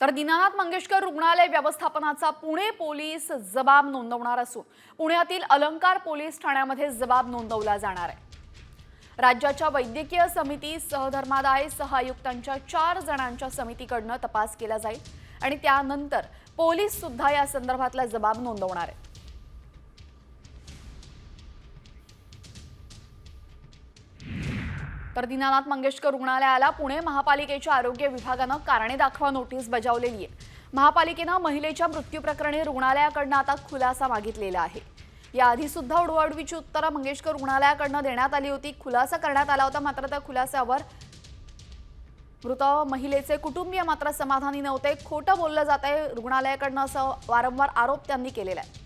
तर दीनानाथ मंगेशकर रुग्णालय व्यवस्थापनाचा पुणे पोलीस जबाब नोंदवणार असून पुण्यातील अलंकार पोलीस ठाण्यामध्ये जबाब नोंदवला जाणार आहे. राज्याच्या वैद्यकीय समिती सहधर्मादाय सहआयुक्तांच्या चार जणांच्या समितीकडनं तपास केला जाईल आणि त्यानंतर पोलीस सुद्धा या संदर्भातला जबाब नोंदवणार आहे तर दीनानाथ मंगेशकर रुग्णालयाला पुणे महापालिकेच्या आरोग्य विभागानं कारणे दाखवा नोटीस बजावलेली आहे. महापालिकेनं महिलेच्या मृत्यूप्रकरणी रुग्णालयाकडनं आता खुलासा मागितलेला आहे. याआधी सुद्धा उडवाडवीची उत्तरं मंगेशकर रुग्णालयाकडनं देण्यात आली होती. खुलासा करण्यात आला होता मात्र त्या खुलासावर मृत महिलेचे कुटुंबीय मात्र समाधानी नव्हते. खोटं बोललं जात आहे रुग्णालयाकडनं असं वारंवार आरोप त्यांनी केलेला आहे.